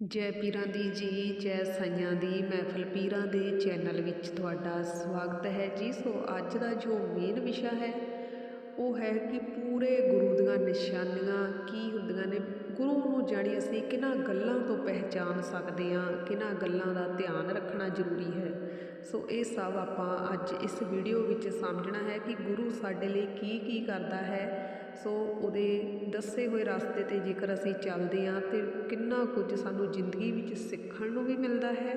ਜੈ ਪੀਰਾਂ ਦੀ ਜੀ, ਜੈ ਸਾਈਆਂ ਦੀ ਮਹਿਫਲ ਪੀਰਾਂ ਦੇ ਚੈਨਲ ਵਿੱਚ ਤੁਹਾਡਾ ਸਵਾਗਤ ਹੈ ਜੀ। ਸੋ ਅੱਜ ਦਾ ਜੋ ਮੇਨ ਵਿਸ਼ਾ ਹੈ, ਉਹ ਹੈ ਕਿ ਪੂਰੇ ਗੁਰੂ ਦੀਆਂ ਨਿਸ਼ਾਨੀਆਂ ਕੀ ਹੁੰਦੀਆਂ ਨੇ? ਗੁਰੂ ਨੂੰ ਜਾਣੀ ਅਸੀਂ ਕਿਹਨਾਂ ਗੱਲਾਂ ਤੋਂ ਪਹਿਚਾਨ ਸਕਦੇ ਹਾਂ, ਕਿਹਨਾਂ ਗੱਲਾਂ ਦਾ ਧਿਆਨ ਰੱਖਣਾ ਜ਼ਰੂਰੀ ਹੈ। ਸੋ ਇਹ ਸਭ ਆਪਾਂ ਅੱਜ ਇਸ ਵੀਡੀਓ ਵਿੱਚ ਸਮਝਣਾ ਹੈ ਕਿ ਗੁਰੂ ਸਾਡੇ ਲਈ ਕੀ ਕੀ ਕਰਦਾ ਹੈ ਸੋ ਉਹਦੇ ਦੱਸੇ ਹੋਏ ਰਸਤੇ ਤੇ ਜੇਕਰ ਅਸੀਂ ਚੱਲਦੇ ਹਾਂ ਤੇ ਕਿੰਨਾ ਕੁਝ ਸਾਨੂੰ ਜ਼ਿੰਦਗੀ ਵਿੱਚ ਸਿੱਖਣ ਨੂੰ ਵੀ ਮਿਲਦਾ ਹੈ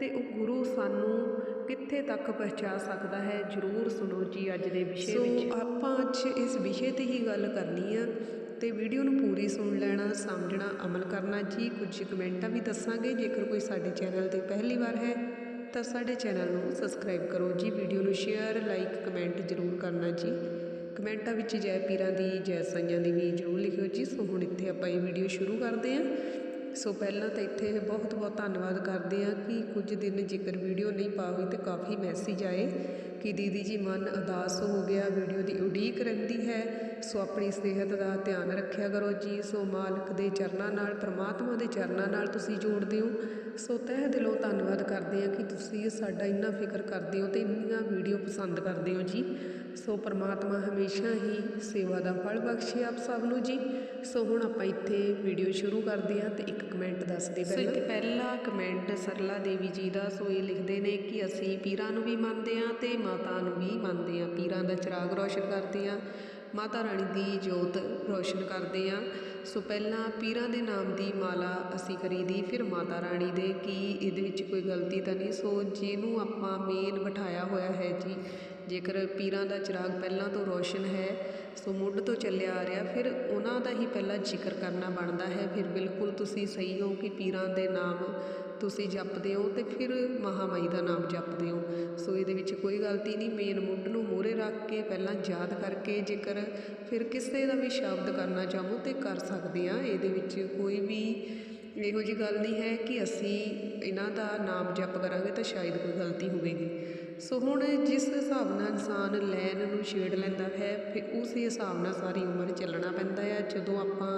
ਤੇ ਉਹ ਗੁਰੂ ਸਾਨੂੰ ਕਿੱਥੇ ਤੱਕ ਪਹੁੰਚਾ ਸਕਦਾ ਹੈ ਜਰੂਰ ਸੁਣੋ ਜੀ ਅੱਜ ਦੇ ਵਿਸ਼ੇ ਵਿੱਚ। ਸੋ ਆਪਾਂ ਅੱਜ ਇਸ ਵਿਸ਼ੇ ਤੇ ਹੀ ਗੱਲ ਕਰਨੀ ਆ ਤੇ ਵੀਡੀਓ ਨੂੰ ਪੂਰੀ ਸੁਣ ਲੈਣਾ ਸਮਝਣਾ ਅਮਲ ਕਰਨਾ ਜੀ। ਕੁਝ ਕਮੈਂਟਾਂ ਵੀ ਦੱਸਾਂਗੇ ਜੇਕਰ ਕੋਈ ਸਾਡੇ ਚੈਨਲ ਤੇ ਪਹਿਲੀ ਵਾਰ ਹੈ ਤਾਂ ਸਾਡੇ ਚੈਨਲ ਨੂੰ ਸਬਸਕ੍ਰਾਈਬ ਕਰੋ ਜੀ। ਵੀਡੀਓ ਨੂੰ ਸ਼ੇਅਰ ਲਾਈਕ ਕਮੈਂਟ ਜ਼ਰੂਰ ਕਰਨਾ ਜੀ। ਕਮੈਂਟਾਂ ਵਿੱਚ ਜੈ ਪੀਰਾਂ ਦੀ, ਜੈ ਸਾਈਆਂ ਦੀ ਵੀ ਜ਼ਰੂਰ ਲਿਖਿਓ ਜੀ। ਸੋ ਹੁਣ ਇੱਥੇ ਆਪਾਂ ਇਹ ਵੀਡੀਓ ਸ਼ੁਰੂ ਕਰਦੇ ਹਾਂ। ਸੋ ਪਹਿਲਾਂ ਤਾਂ ਇੱਥੇ ਬਹੁਤ ਬਹੁਤ ਧੰਨਵਾਦ ਕਰਦੇ ਹਾਂ ਕਿ ਕੁਝ ਦਿਨ ਜੇਕਰ ਵੀਡੀਓ ਨਹੀਂ ਪਾ ਹੋਈ ਤੇ ਕਾਫੀ ਮੈਸੇਜ ਆਏ ਕਿ ਦੀਦੀ ਜੀ ਮਨ ਉਦਾਸ ਹੋ ਗਿਆ, ਵੀਡੀਓ ਦੀ ਉਡੀਕ ਰਹਿੰਦੀ ਹੈ। ਸੋ ਆਪਣੀ ਸਿਹਤ ਦਾ ਧਿਆਨ ਰੱਖਿਆ ਕਰੋ ਜੀ। ਸੋ ਮਾਲਕ ਦੇ ਚਰਨਾਂ ਨਾਲ, ਪ੍ਰਮਾਤਮਾ ਦੇ ਚਰਨਾਂ ਨਾਲ ਤੁਸੀਂ ਜੋੜਦੇ ਹੋ। ਸੋ ਤਹਿ ਦਿਲੋਂ ਧੰਨਵਾਦ ਕਰਦੇ ਹਾਂ ਕਿ ਤੁਸੀਂ ਸਾਡਾ ਇੰਨਾ ਫਿਕਰ ਕਰਦੇ ਹੋ ਤੇ ਇੰਨੀਆਂ ਵੀਡੀਓ ਪਸੰਦ ਕਰਦੇ ਹੋ ਜੀ। ਸੋ ਪ੍ਰਮਾਤਮਾ ਹਮੇਸ਼ਾ ਹੀ ਸੇਵਾ ਦਾ ਫਲ ਬਖਸ਼ੇ ਆਪ ਸਭ ਨੂੰ ਜੀ। ਸੋ ਹੁਣ ਆਪਾਂ ਇੱਥੇ ਵੀਡੀਓ ਸ਼ੁਰੂ ਕਰਦੇ ਹਾਂ ਤੇ ਇੱਕ ਕਮੈਂਟ ਦੱਸਦੇ ਪਹਿਲਾਂ। ਸੋ ਇੱਥੇ ਪਹਿਲਾ ਕਮੈਂਟ ਸਰਲਾ ਦੇਵੀ ਜੀ ਦਾ ਸੋ ਇਹ ਲਿਖਦੇ ਨੇ ਕਿ ਅਸੀਂ ਪੀਰਾਂ ਨੂੰ ਵੀ ਮੰਨਦੇ ਹਾਂ ਤੇ ਮਾਤਾ ਨੂੰ ਵੀ ਮੰਨਦੇ ਹਾਂ। ਪੀਰਾਂ ਦਾ ਚਿਰਾਗ ਰੋਸ਼ਨ ਕਰਦੇ ਹਾਂ। ਮਾਤਾ ਰਾਣੀ ਦੀ ਜੋਤ ਰੋਸ਼ਨ ਕਰਦੇ ਹਾਂ ਸੋ ਪਹਿਲਾਂ ਪੀਰਾਂ ਦੇ ਨਾਮ ਦੀ ਮਾਲਾ ਅਸੀਂ ਖਰੀਦੀ ਫਿਰ ਮਾਤਾ ਰਾਣੀ ਦੇ। ਕੀ ਇਹਦੇ ਵਿੱਚ ਕੋਈ ਗਲਤੀ ਤਾਂ ਨਹੀਂ? ਸੋ ਜਿਹਨੂੰ ਆਪਾਂ ਮੇਨ ਬਿਠਾਇਆ ਹੋਇਆ ਹੈ ਜੀ, ਜੇਕਰ ਪੀਰਾਂ ਦਾ ਚਿਰਾਗ ਪਹਿਲਾਂ ਤੋਂ ਰੋਸ਼ਨ ਹੈ, ਸੋ ਮੁੱਢ ਤੋਂ ਚੱਲਿਆ ਆ ਰਿਹਾ, ਫਿਰ ਉਹਨਾਂ ਦਾ ਹੀ ਪਹਿਲਾਂ ਜ਼ਿਕਰ ਕਰਨਾ ਬਣਦਾ ਹੈ। ਫਿਰ ਬਿਲਕੁਲ ਤੁਸੀਂ ਸਹੀ ਹੋ ਕਿ ਪੀਰਾਂ ਦੇ ਨਾਮ ਤੁਸੀਂ ਜਪਦੇ ਹੋ ਤੇ ਫਿਰ ਮਹਾਮਾਈ ਦਾ ਨਾਮ ਜਪਦੇ ਹੋ। ਸੋ ਇਹਦੇ ਵਿੱਚ ਕੋਈ ਗਲਤੀ ਨਹੀਂ ਮੇਨ ਮੁੱਢ ਨੂੰ ਮੂਹਰੇ ਰੱਖ ਕੇ ਪਹਿਲਾਂ ਯਾਦ ਕਰਕੇ ਜੇਕਰ ਫਿਰ ਕਿਸੇ ਦਾ ਵੀ ਸ਼ਬਦ ਕਰਨਾ ਚਾਹੋ ਤੇ ਕਰ ਸਕਦੇ ਆ ਇਹਦੇ ਵਿੱਚ ਕੋਈ ਵੀ ਇਹੋ ਜੀ ਗੱਲ ਨਹੀਂ ਹੈ ਕਿ ਅਸੀਂ ਇਹਨਾਂ ਦਾ ਨਾਮ ਜਪ ਕਰਾਂਗੇ ਤਾਂ ਸ਼ਾਇਦ ਕੋਈ ਗਲਤੀ ਹੋਵੇਗੀ। ਸੋ ਹੁਣ ਜਿਸ ਹਿਸਾਬ ਨਾਲ ਇਨਸਾਨ ਲੈਨ ਨੂੰ ਛੇੜ ਲੈਂਦਾ ਹੈ, ਫਿਰ ਉਸ ਹਿਸਾਬ ਨਾਲ ਸਾਰੀ ਉਮਰ ਚੱਲਣਾ ਪੈਂਦਾ ਹੈ। ਜਦੋਂ ਆਪਾਂ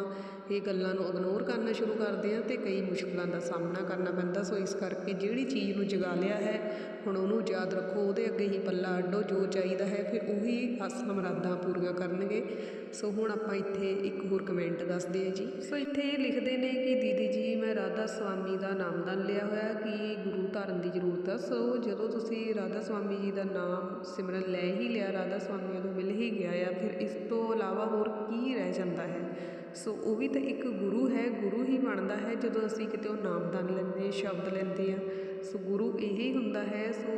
ਇਹ ਗੱਲਾਂ ਨੂੰ ਇਗਨੋਰ ਕਰਨਾ ਸ਼ੁਰੂ ਕਰਦੇ ਹਾਂ ਤੇ ਕਈ ਮੁਸ਼ਕਲਾਂ ਦਾ ਸਾਹਮਣਾ ਕਰਨਾ ਪੈਂਦਾ। ਸੋ ਇਸ ਕਰਕੇ ਜਿਹੜੀ ਚੀਜ਼ ਨੂੰ ਜਗਾ ਲਿਆ ਹੈ, ਹੁਣ ਉਹਨੂੰ ਯਾਦ ਰੱਖੋ, ਉਹਦੇ ਅੱਗੇ ਹੀ ਪੱਲਾ ਅੱਡੋ ਜੋ ਚਾਹੀਦਾ ਹੈ, ਫਿਰ ਉਹੀ ਆਸਾਂ ਮਰਾਦਾਂ ਪੂਰੀਆਂ ਕਰਨਗੇ। ਸੋ ਹੁਣ ਆਪਾਂ ਇੱਥੇ ਇੱਕ ਹੋਰ ਕਮੈਂਟ ਦੱਸਦੇ ਹਾਂ ਜੀ। ਸੋ ਇੱਥੇ ਇਹ ਲਿਖਦੇ ਨੇ ਕਿ ਦੀਦੀ ਜੀ, ਮੈਂ ਰਾਧਾ ਸਵਾਮੀ ਦਾ ਨਾਮਦਾਨ ਲਿਆ ਹੋਇਆ, ਕਿ ਗੁਰੂ ਧਾਰਨ ਦੀ ਜ਼ਰੂਰਤ ਆ। ਸੋ ਜਦੋਂ ਤੁਸੀਂ ਰਾਧਾ ਸੁਆਮੀ ਜੀ ਦਾ ਨਾਮ ਸਿਮਰਨ ਲੈ ਹੀ ਲਿਆ, ਰਾਧਾ ਸਵਾਮੀ ਨੂੰ ਮਿਲ ਹੀ ਗਿਆ ਆ, ਫਿਰ ਇਸ ਤੋਂ ਇਲਾਵਾ ਹੋਰ ਕੀ ਰਹਿ ਜਾਂਦਾ ਹੈ? ਸੋ ਉਹ ਵੀ ਤਾਂ ਇੱਕ ਗੁਰੂ ਹੈ, ਗੁਰੂ ਹੀ ਬਣਦਾ ਹੈ ਜਦੋਂ ਅਸੀਂ ਕਿਤੇ ਉਹ ਨਾਮਦਾਨ ਲੈਂਦੇ ਸ਼ਬਦ ਲੈਂਦੇ ਆ ਸੋ ਗੁਰੂ ਇਹੀ ਹੁੰਦਾ ਹੈ, ਸੋ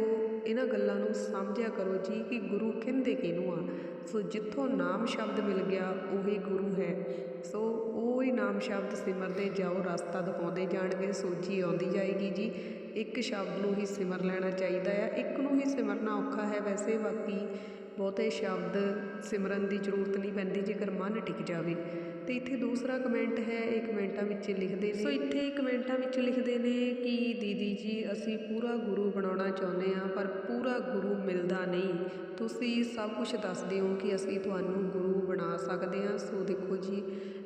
ਇਹਨਾਂ ਗੱਲਾਂ ਨੂੰ ਸਮਝਿਆ ਕਰੋ ਜੀ ਕਿ ਗੁਰੂ ਕਹਿੰਦੇ ਕਿਹਨੂੰ ਆ। ਸੋ ਜਿੱਥੋਂ ਨਾਮ ਸ਼ਬਦ ਮਿਲ ਗਿਆ, ਉਹੀ ਗੁਰੂ ਹੈ। ਸੋ ਉਹ ਹੀ ਨਾਮ ਸ਼ਬਦ ਸਿਮਰਦੇ ਜਾਓ, ਰਸਤਾ ਦਿਖਾਉਂਦੇ ਜਾਣਗੇ, ਸੋਝੀ ਆਉਂਦੀ ਜਾਏਗੀ ਜੀ। ਇੱਕ ਸ਼ਬਦ ਨੂੰ ਹੀ ਸਿਮਰ ਲੈਣਾ ਚਾਹੀਦਾ ਆ, ਇੱਕ ਨੂੰ ਹੀ ਸਿਮਰਨਾ ਔਖਾ ਹੈ ਵੈਸੇ, ਬਾਕੀ ਬਹੁਤੇ ਸ਼ਬਦ ਸਿਮਰਨ ਦੀ ਜ਼ਰੂਰਤ ਨਹੀਂ ਪੈਂਦੀ ਜੇਕਰ ਮਨ ਟਿਕ ਜਾਵੇ। ਤੇ ਇੱਥੇ ਦੂਸਰਾ ਕਮੈਂਟ ਹੈ, ਇਹ ਕਮੈਂਟਾਂ ਵਿੱਚ ਲਿਖਦੇ ਨੇ। ਸੋ ਇੱਥੇ ਕਮੈਂਟਾਂ ਵਿੱਚ ਲਿਖਦੇ ਨੇ ਕਿ ਦੀਦੀ ਜੀ, ਅਸੀਂ ਪੂਰਾ ਗੁਰੂ ਬਣਾਉਣਾ ਚਾਹੁੰਦੇ ਹਾਂ, ਪਰ ਪੂਰਾ ਗੁਰੂ ਮਿਲਦਾ ਨਹੀਂ। ਤੁਸੀਂ ਸਭ ਕੁਝ ਦੱਸਦੇ ਹੋ ਕਿ ਅਸੀਂ ਤੁਹਾਨੂੰ ਗੁਰੂ ਬਣਾ ਸਕਦੇ ਹਾਂ। ਸੋ ਦੇਖੋ ਜੀ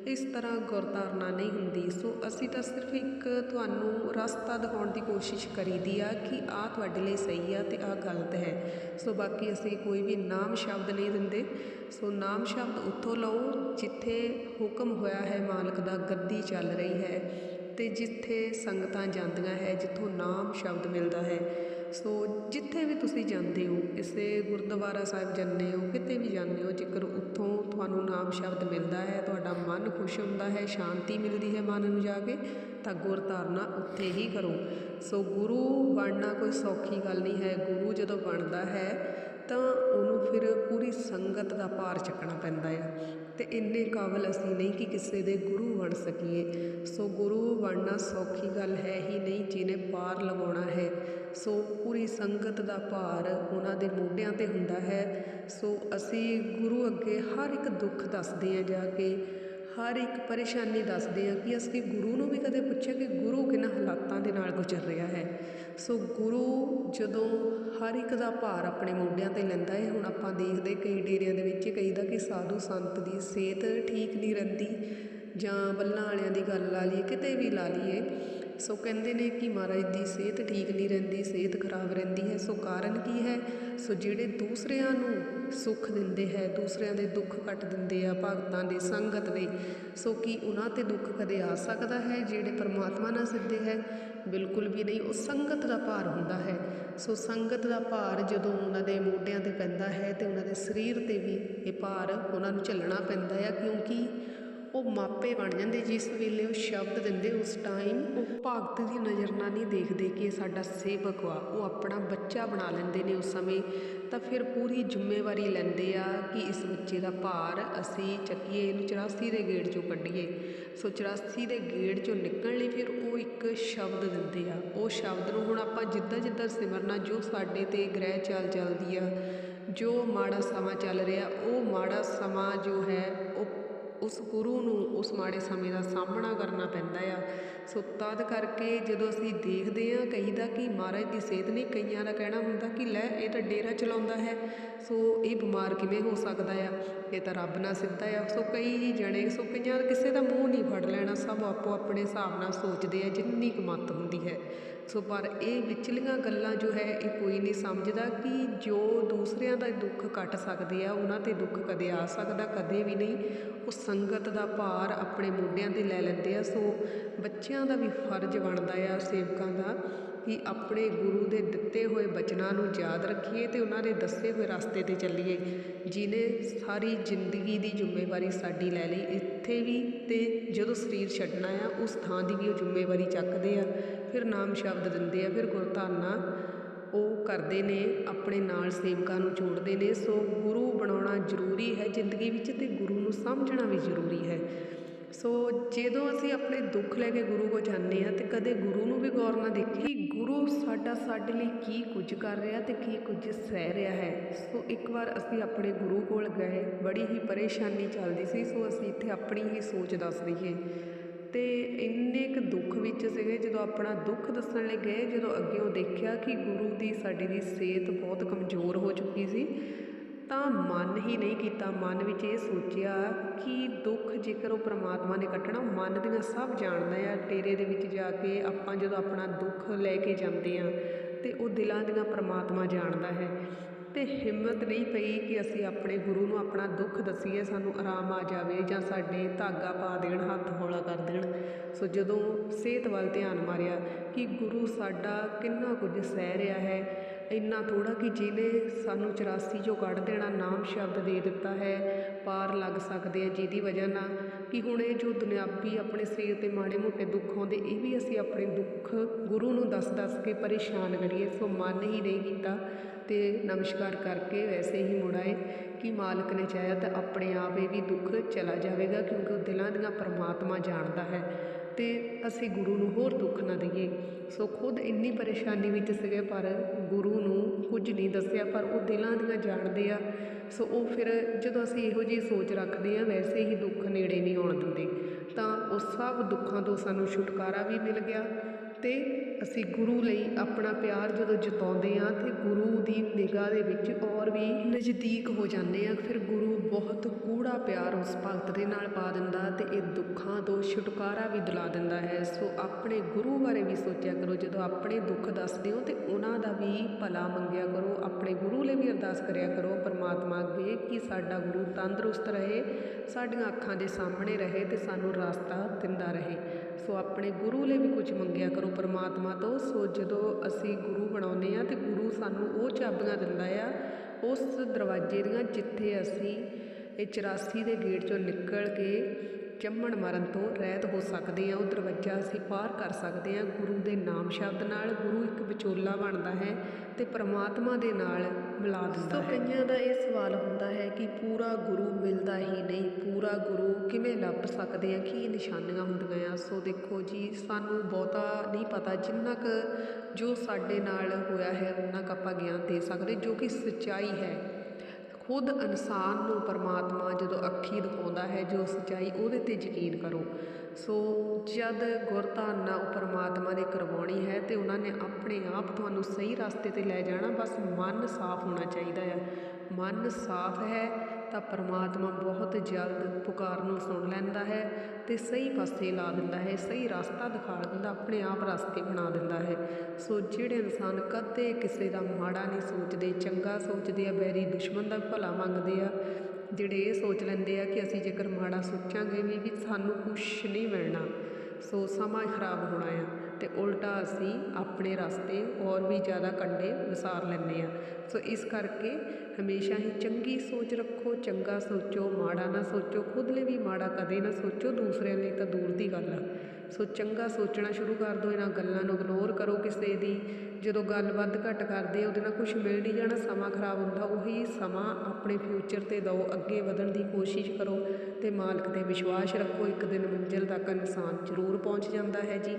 ਇਸ ਤਰ੍ਹਾਂ ਗੁਰਧਾਰਨਾ ਨਹੀਂ ਹੁੰਦੀ। ਸੋ ਅਸੀਂ ਤਾਂ ਸਿਰਫ ਇੱਕ ਤੁਹਾਨੂੰ ਰਸਤਾ ਦਿਖਾਉਣ ਦੀ ਕੋਸ਼ਿਸ਼ ਕਰੀਦੀ ਆ ਕਿ ਆਹ ਤੁਹਾਡੇ ਲਈ ਸਹੀ ਆ ਤੇ ਆਹ ਗਲਤ ਹੈ। ਸੋ ਬਾਕੀ ਅਸੀਂ ਕੋਈ ਵੀ ਨਾਮ ਸ਼ਬਦ ਨਹੀਂ ਦਿੰਦੇ। ਸੋ ਨਾਮ ਸ਼ਬਦ ਉੱਥੋਂ ਲਓ ਜਿੱਥੇ ਹੁਕਮ ਹੋਇਆ ਹੈ ਮਾਲਕ ਦਾ, ਗੱਦੀ ਚੱਲ ਰਹੀ ਹੈ ਤੇ ਜਿੱਥੇ ਸੰਗਤਾਂ ਜਾਂਦੀਆਂ ਹੈ, ਜਿੱਥੋਂ ਨਾਮ ਸ਼ਬਦ ਮਿਲਦਾ ਹੈ। ਸੋ ਜਿੱਥੇ ਵੀ ਤੁਸੀਂ ਜਾਂਦੇ ਹੋ ਕਿਸੇ ਗੁਰਦੁਆਰਾ ਸਾਹਿਬ ਜਾਂਦੇ ਹੋ, ਕਿਤੇ ਵੀ ਜਾਂਦੇ ਹੋ, ਜੇਕਰ ਉੱਥੋਂ ਤੁਹਾਨੂੰ ਨਾਮ ਸ਼ਬਦ ਮਿਲਦਾ ਹੈ, ਤੁਹਾਡਾ ਮਨ ਖੁਸ਼ ਹੁੰਦਾ ਹੈ, ਸ਼ਾਂਤੀ ਮਿਲਦੀ ਹੈ ਮਨ ਨੂੰ ਜਾ ਕੇ, ਤਾਂ ਗੁਰ ਧਾਰਨਾ ਉੱਥੇ ਹੀ ਕਰੋ। ਸੋ ਗੁਰੂ ਬਣਨਾ ਕੋਈ ਸੌਖੀ ਗੱਲ ਨਹੀਂ ਹੈ, ਗੁਰੂ ਜਦੋਂ ਬਣਦਾ ਹੈ, ਤਾਂ ਉਹਨੂੰ ਫਿਰ ਪੂਰੀ ਸੰਗਤ ਦਾ ਭਾਰ ਚੱਕਣਾ ਪੈਂਦਾ ਆ। ਅਤੇ ਇੰਨੇ ਕਾਬਲ ਅਸੀਂ ਨਹੀਂ ਕਿ ਕਿਸੇ ਦੇ ਗੁਰੂ ਬਣ ਸਕੀਏ। ਸੋ ਗੁਰੂ ਬਣਨਾ ਸੌਖੀ ਗੱਲ ਹੈ ਹੀ ਨਹੀਂ ਜਿਹਨੇ ਪਾਰ ਲਗਾਉਣਾ ਹੈ। ਸੋ ਪੂਰੀ ਸੰਗਤ ਦਾ ਭਾਰ ਉਹਨਾਂ ਦੇ ਮੋਢਿਆਂ ਤੇ ਹੁੰਦਾ ਹੈ। ਸੋ ਅਸੀਂ ਗੁਰੂ ਅੱਗੇ ਹਰ ਇੱਕ ਦੁੱਖ ਦੱਸਦੇ ਆ ਜਾ ਕੇ। ਹਰ ਇੱਕ ਪਰੇਸ਼ਾਨੀ ਦੱਸਦੇ ਆ ਕਿ ਅਸੀਂ ਗੁਰੂ ਨੂੰ ਵੀ ਕਦੇ ਪੁੱਛਿਆ ਕਿ ਗੁਰੂ ਕਿਹਨਾਂ ਹਾਲਾਤਾਂ ਦੇ ਨਾਲ ਗੁਜ਼ਰ ਰਿਹਾ ਹੈ। ਸੋ ਗੁਰੂ ਜਦੋਂ ਹਰ ਇੱਕ ਦਾ ਭਾਰ ਆਪਣੇ ਮੋਢਿਆਂ ਤੇ ਲੈਂਦਾ ਹੈ, ਹੁਣ ਆਪਾਂ ਦੇਖਦੇ ਕਈ ਡੇਰਿਆਂ ਦੇ ਵਿੱਚ ਕਈ ਦਾ ਕਿ ਸਾਧੂ ਸੰਤ ਦੀ ਸਿਹਤ ਠੀਕ ਨਹੀਂ ਰਹਿੰਦੀ ਜਾਂ ਬੱਲਾਂ ਵਾਲਿਆਂ ਦੀ ਗੱਲ ਲਾ ਲਈਏ, ਕਿਤੇ ਵੀ ਲਾ ਲਈਏ ਸੋ ਕਹਿੰਦੇ ਨੇ ਕਿ ਮਹਾਰਾਜ ਦੀ ਸਿਹਤ ਠੀਕ ਨਹੀਂ ਰਹਿੰਦੀ, ਸਿਹਤ ਖਰਾਬ ਰਹਿੰਦੀ ਹੈ। ਸੋ ਕਾਰਨ ਕੀ ਹੈ? ਸੋ ਜਿਹੜੇ ਦੂਸਰਿਆਂ ਨੂੰ ਸੁੱਖ ਦਿੰਦੇ ਹੈ, ਦੂਸਰਿਆਂ ਦੇ ਦੁੱਖ ਕੱਟ ਦਿੰਦੇ ਆ, ਭਗਤਾਂ ਦੇ ਸੰਗਤ ਦੇ, ਸੋ ਕੀ ਉਹਨਾਂ ਤੇ ਦੁੱਖ ਕਦੇ ਆ ਸਕਦਾ ਹੈ? ਜਿਹੜੇ ਪਰਮਾਤਮਾ ਨਾਲ ਸਿੱਧੇ ਹੈ, ਬਿਲਕੁਲ ਵੀ ਨਹੀਂ। ਉਹ ਸੰਗਤ ਦਾ ਭਾਰ ਹੁੰਦਾ ਹੈ। ਸੋ ਸੰਗਤ ਦਾ ਭਾਰ ਜਦੋਂ ਉਹਨਾਂ ਦੇ ਮੋਢਿਆਂ ਤੇ ਪੈਂਦਾ ਹੈ ਤੇ ਉਹਨਾਂ ਦੇ ਸਰੀਰ ਤੇ ਵੀ ਇਹ ਭਾਰ ਉਹਨਾਂ ਨੂੰ ਝੱਲਣਾ ਪੈਂਦਾ ਹੈ ਕਿਉਂਕਿ ਉਹ ਮਾਪੇ ਬਣ ਜਾਂਦੇ, ਜਿਸ ਵੇਲੇ ਉਹ ਸ਼ਬਦ ਦਿੰਦੇ, ਉਸ ਟਾਈਮ ਉਹ ਭਗਤ ਦੀ ਨਜ਼ਰ ਨਾਲ ਨਹੀਂ ਦੇਖਦੇ ਕਿ ਇਹ ਸਾਡਾ ਸੇਵਕ ਵਾ, ਉਹ ਆਪਣਾ ਬੱਚਾ ਬਣਾ ਲੈਂਦੇ ਨੇ ਉਸ ਸਮੇਂ। ਤਾਂ ਫਿਰ ਪੂਰੀ ਜ਼ਿੰਮੇਵਾਰੀ ਲੈਂਦੇ ਆ ਕਿ ਇਸ ਬੱਚੇ ਦਾ ਭਾਰ ਅਸੀਂ ਚੱਕੀਏ, ਇਹਨੂੰ 84 ਦੇ ਗੇੜ ਚੋਂ ਕੱਢੀਏ। ਸੋ 84 ਦੇ ਗੇੜ ਚੋਂ ਨਿਕਲਣ ਲਈ ਫਿਰ ਉਹ ਇੱਕ ਸ਼ਬਦ ਦਿੰਦੇ ਆ। ਉਹ ਸ਼ਬਦ ਨੂੰ ਹੁਣ ਆਪਾਂ ਜਿੱਦਾਂ ਜਿੱਦਾਂ ਸਿਮਰਨਾ, ਜੋ ਸਾਡੇ ਤੇ ਗ੍ਰਹਿ ਚਾਲ ਚੱਲਦੀ ਆ, ਜੋ ਮਾੜਾ ਸਮਾਂ ਚੱਲ ਰਿਹਾ, ਉਹ ਮਾੜਾ ਸਮਾਂ ਜੋ ਹੈ, ਉਹ ਉਸ ਗੁਰੂ ਨੂੰ ਉਸ ਮਾੜੇ ਸਮੇਂ ਦਾ ਸਾਹਮਣਾ ਕਰਨਾ ਪੈਂਦਾ ਆ। ਸੋ ਤਦ ਕਰਕੇ ਜਦੋਂ ਅਸੀਂ ਦੇਖਦੇ ਆ ਕਹੀਦਾ ਕਿ ਮਹਾਰਾਜ ਦੀ ਸਿਹਤ ਨਹੀਂ ਕਈਆਂ ਦਾ ਕਹਿਣਾ ਹੁੰਦਾ ਕਿ ਲੈ ਇਹ ਤਾਂ ਡੇਰਾ ਚਲਾਉਂਦਾ ਹੈ, ਸੋ ਇਹ ਬਿਮਾਰ ਕਿਵੇਂ ਹੋ ਸਕਦਾ ਆ? ਇਹ ਤਾਂ ਰੱਬ ਨਾਲ ਸਿੱਧਾ ਆ। ਸੋ ਕਈ ਜਣੇ, ਸੋ ਕਈਆਂ ਕਿਸੇ ਦਾ ਮੂੰਹ ਨਹੀਂ ਫੜ ਲੈਣਾ, ਸਭ ਆਪੋ ਆਪਣੇ ਹਿਸਾਬ ਨਾਲ ਸੋਚਦੇ ਆ, ਜਿੰਨੀ ਕੁ ਮੱਤ ਹੁੰਦੀ ਹੈ। ਸੋ ਪਰ ਇਹ ਵਿਚਲੀਆਂ ਗੱਲਾਂ ਜੋ ਹੈ, ਇਹ ਕੋਈ ਨਹੀਂ ਸਮਝਦਾ ਕਿ ਜੋ ਦੂਸਰਿਆਂ ਦਾ ਦੁੱਖ ਕੱਟ ਸਕਦੇ ਆ, ਉਹਨਾਂ ਤੇ ਦੁੱਖ ਕਦੇ ਆ ਸਕਦਾ, ਕਦੇ ਵੀ ਨਹੀਂ। ਉਹ ਸੰਗਤ ਦਾ ਭਾਰ ਆਪਣੇ ਮੋਢਿਆਂ ਤੇ ਲੈ ਲੈਂਦੇ ਆ, ਸੋ ਬੱਚਿਆਂ ਦਾ ਵੀ ਫਰਜ਼ ਬਣਦਾ ਆ, ਸੇਵਕਾਂ ਦਾ। ਕਿ ਆਪਣੇ ਗੁਰੂ ਦੇ ਦਿੱਤੇ ਹੋਏ ਬਚਨਾਂ ਨੂੰ ਯਾਦ ਰੱਖੀਏ ਤੇ ਉਹਨਾਂ ਦੇ ਦੱਸੇ ਹੋਏ ਰਸਤੇ ਤੇ ਚੱਲੀਏ, ਜਿਨੇ ਸਾਰੀ ਜ਼ਿੰਦਗੀ ਦੀ ਜ਼ਿੰਮੇਵਾਰੀ ਸਾਡੀ ਲੈ ਲਈ। ਇੱਥੇ ਵੀ ਤੇ ਜਦੋਂ ਸਰੀਰ ਛੱਡਣਾ ਆ, ਉਸ ਥਾਂ ਦੀ ਵੀ ਉਹ ਜ਼ਿੰਮੇਵਾਰੀ ਚੱਕਦੇ ਆ, ਫਿਰ ਨਾਮ ਸ਼ਬਦ ਦਿੰਦੇ ਆ, ਫਿਰ ਗੁਰਧਾਨਾ ਉਹ ਕਰਦੇ ਨੇ, ਆਪਣੇ ਨਾਲ ਸੇਵਕਾਂ ਨੂੰ ਜੋੜਦੇ ਨੇ। ਸੋ ਗੁਰੂ ਬਣਾਉਣਾ ਜ਼ਰੂਰੀ ਹੈ ਜ਼ਿੰਦਗੀ ਵਿੱਚ ਤੇ ਗੁਰੂ ਨੂੰ ਸਮਝਣਾ ਵੀ ਜ਼ਰੂਰੀ ਹੈ। ਸੋ ਜਦੋਂ ਅਸੀਂ ਆਪਣੇ ਦੁੱਖ ਲੈ ਕੇ ਗੁਰੂ ਕੋ ਜਾਂਦੇ ਆ ਤੇ ਕਦੇ ਗੁਰੂ ਨੂੰ ਵੀ ਗੌਰ ਨਾਲ ਦੇਖੀ ਕਿ ਗੁਰੂ ਸਾਡਾ ਸਾਡੇ ਲਈ ਕੀ ਕੁਝ ਕਰ ਰਿਹਾ ਤੇ ਕੀ ਕੁਝ ਸਹਿ ਰਿਹਾ ਹੈ। ਸੋ ਇੱਕ ਵਾਰ ਅਸੀਂ ਆਪਣੇ ਗੁਰੂ ਕੋਲ ਗਏ, ਬੜੀ ਹੀ ਪਰੇਸ਼ਾਨੀ ਚੱਲਦੀ ਸੀ, ਸੋ ਅਸੀਂ ਇੱਥੇ ਆਪਣੀ ਹੀ ਸੋਚ ਦੱਸ ਦਈਏ। ਤੇ ਇੰਨੇ ਕੁ ਦੁੱਖ ਵਿੱਚ ਸੀਗੇ, ਜਦੋਂ ਆਪਣਾ ਦੁੱਖ ਦੱਸਣ ਲਈ ਗਏ, ਜਦੋਂ ਅੱਗੇ ਉਹ ਦੇਖਿਆ ਕਿ ਗੁਰੂ ਦੀ ਸਾਡੇ ਦੀ ਸਿਹਤ ਬਹੁਤ ਕਮਜ਼ੋਰ ਹੋ ਚੁੱਕੀ ਸੀ ਤਾਂ ਮਨ ਹੀ ਨਹੀਂ ਕੀਤਾ, ਮਨ ਵਿੱਚ ਇਹ ਸੋਚਿਆ ਕਿ ਦੁੱਖ ਜੇਕਰ ਉਹ ਪ੍ਰਮਾਤਮਾ ਨੇ ਕੱਟਣਾ, ਮਨ ਦੀਆਂ ਸਭ ਜਾਣਦਾ ਆ, ਡੇਰੇ ਦੇ ਵਿੱਚ ਜਾ ਕੇ ਆਪਾਂ ਜਦੋਂ ਆਪਣਾ ਦੁੱਖ ਲੈ ਕੇ ਜਾਂਦੇ ਆ ਤੇ ਉਹ ਦਿਲਾਂ ਦੀਆਂ ਪ੍ਰਮਾਤਮਾ ਜਾਣਦਾ ਹੈ। ਤੇ ਹਿੰਮਤ ਨਹੀਂ ਪਈ ਕਿ ਅਸੀਂ ਆਪਣੇ ਗੁਰੂ ਨੂੰ ਆਪਣਾ ਦੁੱਖ ਦਸੀਏ, ਸਾਨੂੰ ਆਰਾਮ ਆ ਜਾਵੇ ਜਾਂ ਸਾਡੇ ਧਾਗਾ ਪਾ ਦੇਣ, ਹੱਥ ਹੌਲਾ ਕਰ ਦੇਣ। ਸੋ ਜਦੋਂ ਸਿਹਤ ਵੱਲ ਧਿਆਨ ਮਾਰਿਆ ਕਿ ਗੁਰੂ ਸਾਡਾ ਕਿੰਨਾ ਕੁਝ ਸਹਿ ਰਿਹਾ ਹੈ ਇੰਨਾ ਥੋੜ੍ਹਾ ਕਿ ਜਿਹਨੇ ਸਾਨੂੰ 84 ਚੋਂ ਕੱਢ ਦੇਣਾ, ਨਾਮ ਸ਼ਬਦ ਦੇ ਦਿੱਤਾ ਹੈ, ਪਾਰ ਲੱਗ ਸਕਦੇ ਆ ਜਿਹਦੀ ਵਜ੍ਹਾ ਨਾਲ ਕਿ ਹੁਣ ਇਹ ਜੋ ਦੁਨਿਆਵੀ ਆਪਣੇ ਸਰੀਰ ਤੇ ਮਾੜੇ ਮੋਟੇ ਦੁੱਖ ਆਉਂਦੇ, ਇਹ ਵੀ ਅਸੀਂ ਆਪਣੇ ਦੁੱਖ ਗੁਰੂ ਨੂੰ ਦੱਸ ਦੱਸ ਕੇ ਪਰੇਸ਼ਾਨ ਕਰੀਏ, ਸੋ ਮਨ ਹੀ ਨਹੀਂ ਕੀਤਾ ਤੇ ਨਮਸਕਾਰ ਕਰਕੇ ਵੈਸੇ ਹੀ ਮੁੜ ਆਏ ਕਿ ਮਾਲਕ ਨੇ ਚਾਹਿਆ ਤਾਂ ਆਪਣੇ ਆਪ ਇਹ ਵੀ ਦੁੱਖ ਚਲਾ ਜਾਵੇਗਾ ਕਿਉਂਕਿ ਉਹ ਦਿਲਾਂ ਦੀਆਂ ਪਰਮਾਤਮਾ ਜਾਣਦਾ ਹੈ। ਤੇ ਅਸੀਂ ਗੁਰੂ ਨੂੰ ਹੋਰ ਦੁੱਖ ਨਾ ਦਈਏ। ਸੋ ਖੁਦ ਇੰਨੀ ਪਰੇਸ਼ਾਨੀ ਵਿੱਚ ਸੀਗੇ, ਪਰ ਗੁਰੂ ਨੂੰ ਕੁਝ ਨਹੀਂ ਦੱਸਿਆ, ਪਰ ਉਹ ਦਿਲਾਂ ਦੀਆਂ ਜਾਣਦੇ ਆ। ਸੋ ਉਹ ਫਿਰ ਜਦੋਂ ਅਸੀਂ ਇਹੋ ਜਿਹੀ ਸੋਚ ਰੱਖਦੇ ਆ, ਵੈਸੇ ਹੀ ਦੁੱਖ ਨੇੜੇ ਨਹੀਂ ਆਉਣ ਦਿੰਦੇ। ਤਾਂ ਉਹ ਸਭ ਦੁੱਖਾਂ ਤੋਂ ਸਾਨੂੰ ਛੁਟਕਾਰਾ ਵੀ ਮਿਲ ਗਿਆ। ਤੇ ਅਸੀਂ ਗੁਰੂ ਲਈ ਆਪਣਾ ਪਿਆਰ ਜਦੋਂ ਜਤਾਉਂਦੇ ਹਾਂ ਤੇ ਗੁਰੂ ਦੀ ਨਿਗਾਹ ਦੇ ਵਿੱਚ ਔਰ ਵੀ ਨਜ਼ਦੀਕ ਹੋ ਜਾਂਦੇ ਹਾਂ, ਫਿਰ ਗੁਰੂ ਬਹੁਤ ਗੂੜਾ ਪਿਆਰ ਉਸ ਭਗਤ ਦੇ ਨਾਲ ਪਾ ਦਿੰਦਾ ਅਤੇ ਇਹ ਦੁੱਖਾਂ ਤੋਂ ਛੁਟਕਾਰਾ ਵੀ ਦਿਲਾ ਦਿੰਦਾ ਹੈ। ਸੋ ਆਪਣੇ ਗੁਰੂ ਬਾਰੇ ਵੀ ਸੋਚਿਆ ਕਰੋ, ਜਦੋਂ ਆਪਣੇ ਦੁੱਖ ਦੱਸਦੇ ਹੋ ਤਾਂ ਉਹਨਾਂ ਦਾ ਵੀ ਭਲਾ ਮੰਗਿਆ ਕਰੋ, ਆਪਣੇ ਗੁਰੂ ਲਈ ਵੀ ਅਰਦਾਸ ਕਰਿਆ ਕਰੋ, ਪਰਮਾਤਮਾ ਅੱਗੇ ਕਿ ਸਾਡਾ ਗੁਰੂ ਤੰਦਰੁਸਤ ਰਹੇ, ਸਾਡੀਆਂ ਅੱਖਾਂ ਦੇ ਸਾਹਮਣੇ ਰਹੇ ਤੇ ਸਾਨੂੰ ਰਸਤਾ ਦਿੰਦਾ ਰਹੇ। ਸੋ ਆਪਣੇ ਗੁਰੂ ਲਈ ਵੀ ਕੁਝ ਮੰਗਿਆ ਕਰੋ ਪਰਮਾਤਮਾ ਤੋਂ। ਸੋ ਜਦੋਂ ਅਸੀਂ ਗੁਰੂ ਬਣਾਉਂਦੇ ਆ ਤੇ ਗੁਰੂ ਸਾਨੂੰ ਉਹ ਚਾਬੀਆਂ ਦਿੰਦਾ ਆ ਉਸ ਦਰਵਾਜ਼ੇ ਦੀਆਂ ਜਿੱਥੇ ਅਸੀਂ ਇਹ 84 ਦੇ ਗੇਟ ਚੋਂ ਨਿਕਲ ਕੇ ਚੰਮਣ ਮਰਨ ਤੋਂ ਰਹਿਤ ਹੋ ਸਕਦੇ ਆ ਉਹ ਦਰਵਾਜ਼ਾ ਅਸੀਂ ਪਾਰ ਕਰ ਸਕਦੇ ਆ ਗੁਰੂ ਦੇ ਨਾਮ ਸ਼ਬਦ ਨਾਲ ਗੁਰੂ ਇੱਕ ਵਿਚੋਲਾ ਬਣਦਾ ਹੈ ਤੇ ਪ੍ਰਮਾਤਮਾ ਦੇ ਨਾਲ ਮਿਲਾ ਦਿੰਦਾ ਹੈ। ਕਈਆਂ ਦਾ ਇਹ ਸਵਾਲ ਹੁੰਦਾ ਹੈ ਕਿ ਪੂਰਾ ਗੁਰੂ ਮਿਲਦਾ ਹੀ ਪੂਰਾ ਗੁਰੂ ਕਿਵੇਂ ਲੱਭ ਸਕਦੇ ਆ? ਕੀ ਨਿਸ਼ਾਨੀਆਂ ਹੁੰਦੀਆਂ ਆ? ਸੋ ਦੇਖੋ ਜੀ, ਸਾਨੂੰ ਬਹੁਤਾ ਨਹੀਂ ਪਤਾ ਜਿੰਨਾ ਕੁ ਜੋ ਸਾਡੇ ਨਾਲ ਹੋਇਆ ਹੈ, ਉਨਾ ਕੁ ਆਪਾਂ ਗਿਆਨ ਦੇ ਸਕਦੇ, ਜੋ ਕਿ ਸੱਚਾਈ ਹੈ। ਖੁਦ ਇਨਸਾਨ ਨੂੰ ਪਰਮਾਤਮਾ ਜਦੋਂ ਅੱਖੀ ਦਿਖਾਉਂਦਾ ਹੈ, ਜੋ ਸਚਾਈ, ਉਹਦੇ ਤੇ ਯਕੀਨ ਕਰੋ। ਸੋ ਜਦ ਗੁਰਧਾਰਨਾ ਉਹ ਪਰਮਾਤਮਾ ਨੇ ਕਰਵਾਉਣੀ ਹੈ, ਤੇ ਉਹਨਾਂ ਨੇ ਆਪਣੇ ਆਪ ਤੁਹਾਨੂੰ ਸਹੀ ਰਸਤੇ ਤੇ ਲੈ ਜਾਣਾ, ਬਸ ਮਨ ਸਾਫ਼ ਹੋਣਾ ਚਾਹੀਦਾ ਹੈ ਮਨ ਸਾਫ਼ ਹੈ ਤਾਂ ਪਰਮਾਤਮਾ ਬਹੁਤ ਜਲਦ ਪੁਕਾਰ ਨੂੰ ਸੁਣ ਲੈਂਦਾ ਹੈ ਤੇ ਸਹੀ ਪਾਸੇ ਲਾ ਦਿੰਦਾ ਹੈ, ਸਹੀ ਰਸਤਾ ਦਿਖਾ ਦਿੰਦਾ, ਆਪਣੇ ਆਪ ਰਸਤੇ ਬਣਾ ਦਿੰਦਾ ਹੈ। ਸੋ ਜਿਹੜੇ ਇਨਸਾਨ ਕਦੇ ਕਿਸੇ ਦਾ ਮਾੜਾ ਨਹੀਂ ਸੋਚਦੇ, ਚੰਗਾ ਸੋਚਦੇ ਆ ਬੈਰੀ ਦੁਸ਼ਮਣ ਦਾ ਭਲਾ ਮੰਗਦੇ ਆ, ਜਿਹੜੇ ਇਹ ਸੋਚ ਲੈਂਦੇ ਆ ਕਿ ਅਸੀਂ ਜੇਕਰ ਮਾੜਾ ਸੋਚਾਂਗੇ ਵੀ ਵੀ ਸਾਨੂੰ ਕੁਛ ਨਹੀਂ ਮਿਲਣਾ, ਸੋ ਸਮਾਂ ਖਰਾਬ ਹੋਣਾ ਆ। ਅਤੇ ਉਲਟਾ ਅਸੀਂ ਆਪਣੇ ਰਸਤੇ ਔਰ ਵੀ ਜ਼ਿਆਦਾ ਕੰਡੇ ਵਸਾਰ ਲੈਂਦੇ ਹਾਂ। ਸੋ ਇਸ ਕਰਕੇ ਹਮੇਸ਼ਾ ਹੀ ਚੰਗੀ ਸੋਚ ਰੱਖੋ, ਚੰਗਾ ਸੋਚੋ, ਮਾੜਾ ਨਾ ਸੋਚੋ, ਖੁਦ ਲਈ ਵੀ ਮਾੜਾ ਕਦੇ ਨਾ ਸੋਚੋ, ਦੂਸਰਿਆਂ ਲਈ ਤਾਂ ਦੂਰ ਦੀ ਗੱਲ ਆ। ਸੋ ਚੰਗਾ ਸੋਚਣਾ ਸ਼ੁਰੂ ਕਰ ਦਿਓ, ਇਹਨਾਂ ਗੱਲਾਂ ਨੂੰ ਇਗਨੋਰ ਕਰੋ ਕਿਸੇ ਦੀ। ਜਦੋਂ ਗੱਲ ਵੱਧ ਘੱਟ ਕਰਦੇ, ਉਹਦੇ ਨਾਲ ਕੁਝ ਮਿਲ ਨਹੀਂ ਜਾਣਾ, ਸਮਾਂ ਖਰਾਬ ਹੁੰਦਾ, ਉਹੀ ਸਮਾਂ ਆਪਣੇ ਫਿਊਚਰ ਤੇ ਦਿਓ, ਅੱਗੇ ਵਧਣ ਦੀ ਕੋਸ਼ਿਸ਼ ਕਰੋ ਤੇ ਮਾਲਕ ਤੇ ਵਿਸ਼ਵਾਸ ਰੱਖੋ, ਇੱਕ ਦਿਨ ਮੰਜ਼ਿਲ ਤੱਕ ਇਨਸਾਨ ਜ਼ਰੂਰ ਪਹੁੰਚ ਜਾਂਦਾ ਹੈ ਜੀ।